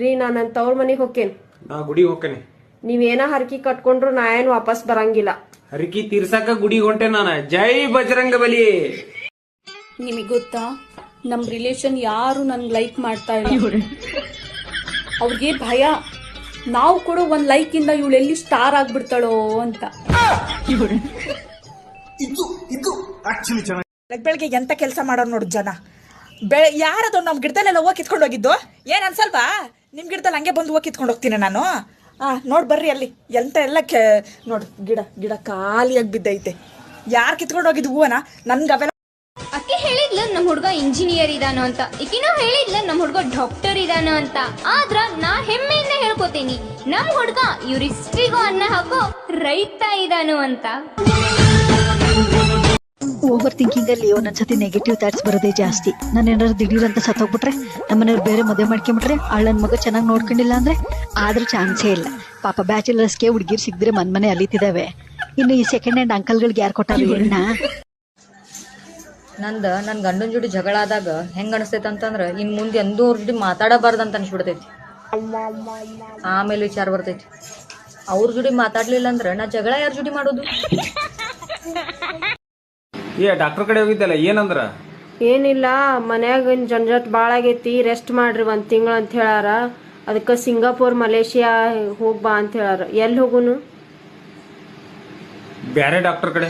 ರೀ ನಾನು ನನ್ನ ತವ್ರ ಮನೆಗೆ ಹೋಗ್ತೇನೆ ನಾ ಗುಡಿಗೆ ಹೋಗ್ತೇನೆ ನೀವೇನ ಹರಕಿ ಕಟ್ಕೊಂಡ್ರು ನಾ ಏನ್ ವಾಪಸ್ ಬರಂಗಿಲ್ಲ. ಹರಕಿ ತೀರ್ಸಾಕ ಗುಡಿಗೆ ಹೊಂಟೆ ನಾನು. ಜೈ ಬಜರಂಗ ಬಲಿ. ನಿಮಗೆ ಗೊತ್ತಾ? ನಮ್ಮ ರಿಲೇಷನ್ ಯಾರು ನನ್ ಲೈಕ್ ಮಾಡ್ತಾ ಇಲ್ಲ. ಅವ್ರಿಗೆ ಭಯ. ನಾವು ಕೂಡ ಒಂದ್ ಲೈಕ್ ಇಂದ ಇವಳು ಎಲ್ಲಿ ಸ್ಟಾರ್ ಆಗ್ಬಿಡ್ತಾಳೋ ಅಂತ. ಬೆಳಗ್ಗೆ ಬೆಳಗ್ಗೆ ಎಂತ ಕೆಲಸ ಮಾಡೋರು ನೋಡು ಜನ. ಬೆ ಯಾರದು ನಮ್ಮ ಗಿಡದಲ್ಲೆಲ್ಲ ಹೋಗಿ ಕಿತ್ಕೊಂಡು ಹೋಗಿದ್ದು? ಏನ್ ಅನ್ಸಲ್ವಾ? ನಿಮ್ಮ ಗಿಡದಲ್ಲಿ ಹಂಗೆ ಬಂದು ಹೂವು ಕಿತ್ಕೊಂಡು ಹೋಗ್ತೀನಿ ನಾನು. ಆ, ನೋಡಿ ಬರ್ರಿ ಅಲ್ಲಿ. ಎಂತ ಎಲ್ಲ ಕೆ, ನೋಡು, ಗಿಡ ಗಿಡ ಖಾಲಿಯಾಗಿ ಬಿದ್ದೈತೆ. ಯಾರು ಕಿತ್ಕೊಂಡು ಹೋಗಿದ್ದು ಹೂವನ? ನನ್ಗೆ ಅವೆಲ್ಲ ಅಕ್ಕಿ ಹೇಳಿದ್ಲು ನಮ್ಮ ಹುಡ್ಗ ಇಂಜಿನಿಯರ್ ಇದಾನೋ ಅಂತ. ಈಕಿನೂ ಹೇಳಿದ್ಲು ನಮ್ಮ ಹುಡ್ಗ ಡಾಕ್ಟರ್ ಇದಾನೋ ಅಂತ. ಆದ್ರ ನಾ ಹೆಮ್ಮೆಯಿಂದ ಹೇಳ್ಕೊತೀನಿ. ನಮ್ಮ ಹುಡ್ಗ ಇವ್ರಿಸ್ಟ್ರಿಗೂ ಅನ್ನ ಹಾಕೋ ರೈತ ಇದಾನು ಅಂತ. ಓವರ್ ಥಿಂಕಿಂಗ್ ಅಲ್ಲಿ ಒಂದೊಂದ್ಸತಿ ನೆಗೆಟಿವ್ ಥಾಟ್ಸ್ ಬರೋದೇ ಜಾಸ್ತಿ. ನಾನು ಏನಾದ್ರು ದಿಢೀರ್ ಅಂತ ಸತ್ತೋಗ್ಬಿಟ್ರೆ, ನಮ್ಮನೆಯವ್ರು ಬೇರೆ ಮದುವೆ ಮಾಡ್ಕೊಂಬಿಟ್ರೆ ಅಳ್ಳನ್ ಮಗ ಚೆನ್ನಾಗಿ ನೋಡ್ಕೊಂಡಿಲ್ಲ ಅಂದ್ರೆ ಆದ್ರೂ ಚಾನ್ಸೇ ಇಲ್ಲ. ಪಾಪ ಬ್ಯಾಚುಲರ್ಸ್ಗೆ ಹುಡುಗಿರ್ ಸಿಕ್ಕಿದ್ರೆ ಮನ್ ಮನೆ ಅಲಿತಿದಾವೆ. ಇನ್ನು ಈ ಸೆಕೆಂಡ್ ಹ್ಯಾಂಡ್ ಅಂಕಲ್ಗಳಿಗೆ ಯಾರು ಕೊಟ್ಟಾರ ನಂದ ನನ್ನ ಗಂಡನ ಜೋಡಿ ಜಗಳ ಆದಾಗ ಹೆಂಗ್ ಅನಿಸ್ತೈತೆ ಅಂತಂದ್ರ, ಇನ್ ಮುಂದೆ ಎಂದೂ ಅವ್ರ ಜೋಡಿ ಮಾತಾಡಬಾರ್ದು ಅಂತ ಅನ್ಸ್ಬಿಡ್ತೈತಿ. ಆಮೇಲೆ ವಿಚಾರ ಬರ್ತೈತಿ. ಅವ್ರ ಜೋಡಿ ಮಾತಾಡ್ಲಿಲ್ಲ ಅಂದ್ರ ನಾ ಜಗಳ ಯಾರ ಜೋಡಿ ಮಾಡೋದು? ಏ ಡಾಕ್ಟರ್ ಕಡೆ ಹೋಗಿದ್ದಲ್ಲ ಏನಂದ್ರ? ಏನಿಲ್ಲ ಮನ್ಯಾಗ ಜಂಜಟ್ ಭಾಳ ಆಗೈತಿ ರೆಸ್ಟ್ ಮಾಡ್ರಿ ಒಂದು ತಿಂಗಳು ಅಂತ ಹೇಳಾರ ಅದಕ್ಕೆ ಸಿಂಗಾಪುರ್ ಮಲೇಷಿಯಾ ಹೋಗ್ಬಾ ಅಂತ ಹೇಳಾರ ಎಲ್ಲಿ ಹೋಗುನು? ಬ್ಯಾರೆ ಡಾಕ್ಟರ್ ಕಡೆ?